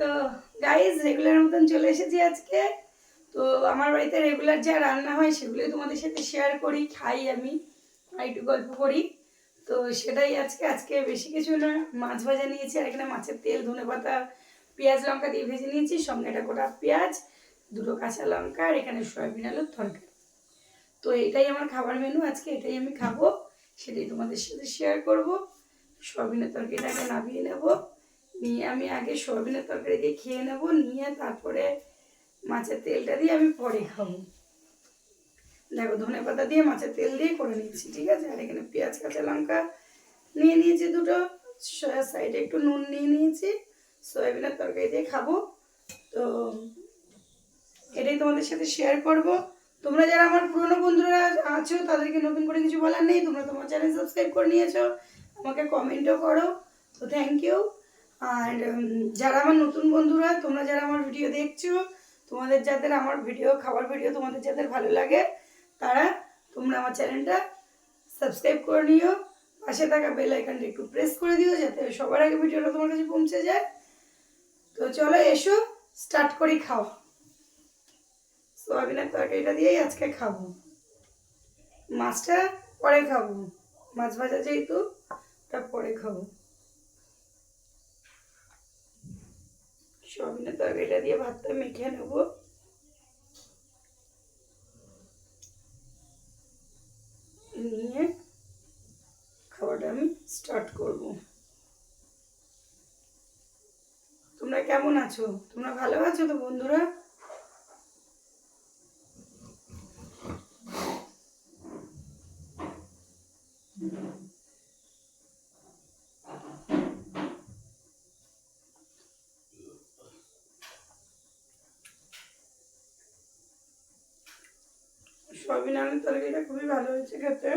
তো guys regular মতন চলে এসেছি আজকে। তো আমার বাড়িতে রেগুলার যা রান্না হয় সেগুলোই তোমাদের সাথে শেয়ার করি, খাই আমি একটু গল্প করি। তো সেটাই আজকে আজকে বেশি কিছু না। মাছ ভাজা নিয়েছি, আর এখানে মাছের তেল, ধনে পাতা, পেঁয়াজ লঙ্কা দিয়ে ভেজে নিয়েছি সঙ্গে একটা গোটা পেঁয়াজ, দুটো কাঁচা লঙ্কা, আর এখানে সয়াবিন আলুর তরকারি। তো এটাই আমার খাবার মেনু আজকে, এটাই আমি খাব, সেটাই তোমাদের সাথে শেয়ার করব। সয়াবিনের তরকারিটাকে নামিয়ে নেব। নিয়ে আমি আগে সয়াবিনের তরকারি দিয়ে খেয়ে নেব, নিয়ে তারপরে মাছের তেলটা দিয়ে আমি পরে খাব। দেখো ধনে পাতা দিয়ে মাছের তেল দিয়ে করে নিচ্ছি, ঠিক আছে? আর এখানে পেঁয়াজ, কাঁচা লঙ্কা নিয়ে নিয়েছি দুটো সাইডে একটু নুন নিয়ে নিয়েছি, সয়াবিনের তরকারি দিয়ে খাব। তো এটাই তোমাদের সাথে শেয়ার করব। তোমরা যারা আমার পুরনো বন্ধুরা আছো, তাদেরকে নতুন করে কিছু বলার নেই, তোমরা তোমার চ্যানেল সাবস্ক্রাইব করে নিয়েছো, আমাকে কমেন্টও করো। তো থ্যাংক ইউ আর যারা আমার নতুন বন্ধুরা, তোমরা যারা আমার ভিডিও দেখছ, তোমাদের যাদের আমার ভিডিও, খাবার ভিডিও তোমাদের যাদের ভালো লাগে, তারা তোমরা আমার চ্যানেলটা সাবস্ক্রাইব করে নিও। পাশে থাকা বেল আইকনটা একটু প্রেস করে দিও, যাতে সবার আগে ভিডিওটা তোমার কাছে পৌঁছে যায়। তো চলো, এসো, স্টার্ট করি খাওয়া। সোয়াবিনের তরকারিটা দিয়েই আজকে খাব। মাছটা পরে খাব। মাছ ভাজা যেহেতু ওটা পরে খাব। সোয়াবিনের তরকারিটা দিয়ে ভাতটা মেখে নেব। নিয়ে খাওয়াটা আমি স্টার্ট করব। তোমরা কেমন আছো? তোমরা ভালো আছো তো বন্ধুরা? সয়াবিন আলুর তরকারিটা খুবই ভালো হয়েছে খেতে।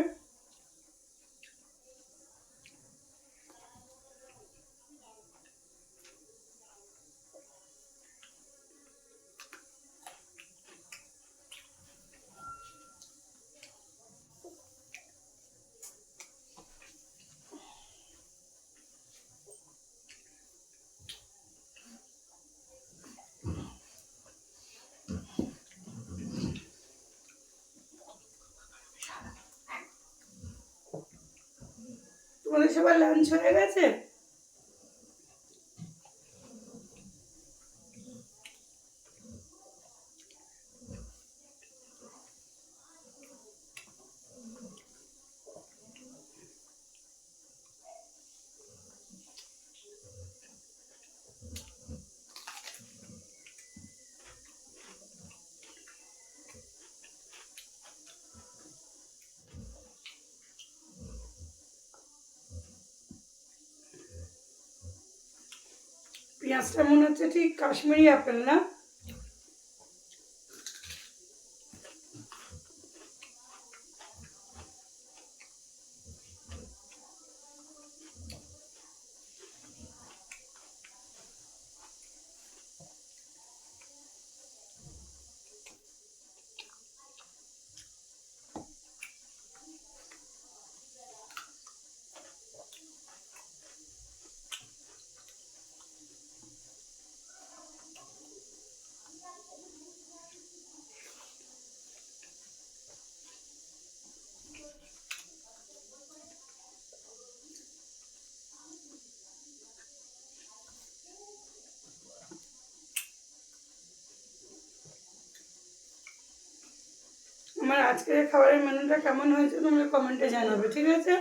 তোমাদের সবার লাঞ্চ হয়ে গেছে? পেঁয়াজটা মনে হচ্ছে ঠিক কাশ্মীরি আপেল না? আজকের খাবারের মেনুটা কেমন হয়েছে তোমরা কমেন্টে জানাবে ঠিক আছে?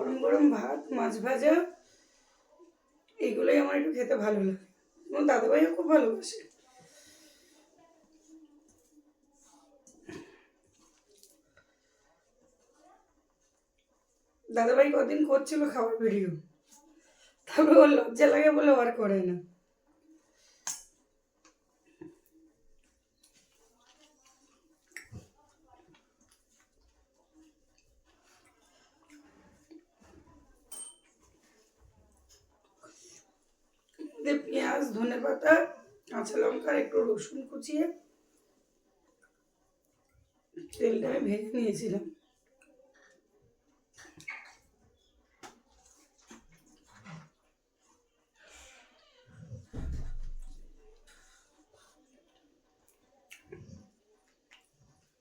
গরম গরম ভাত, মাছ ভাজা, এগুলোই আমার একটু খেতে ভালো লাগে। এবং দাদাভাইও খুব ভালোবাসে। দাদাভাই কদিন করছিল খাওয়ার ভিডিও তারপরে ওর লজ্জা লাগে বলে আর করে না। দিয়ে পেঁয়াজ, ধনে পাতা, কাঁচা লঙ্কা, একটু রসুন কুচিয়ে তেলটা আমি ভেজে নিয়েছিলাম।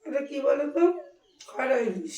এটা কি বলতো? খরা ইলিশ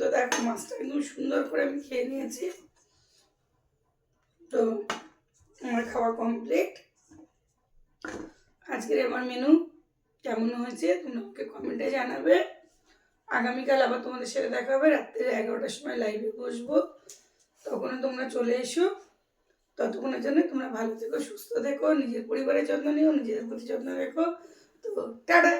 তো দেখো, মাছটা একদম সুন্দর করে আমি খেয়ে নিয়েছি। তো আমার খাওয়া কমপ্লিট আজকের আমার মেনু কেমন হয়েছে, তোমরা আমাকে কমেন্টে জানাবে। আগামীকাল আবার তোমাদের সাথে দেখা হবে রাত্রে এগারোটার সময় লাইভে বসবো। তখন তোমরা চলে এসো। ততক্ষণের জন্য তোমরা ভালো থেকো, সুস্থ থেকো, নিজের পরিবারের যত্ন নিও নিজেদের প্রতি যত্ন রেখো। তো টাটা!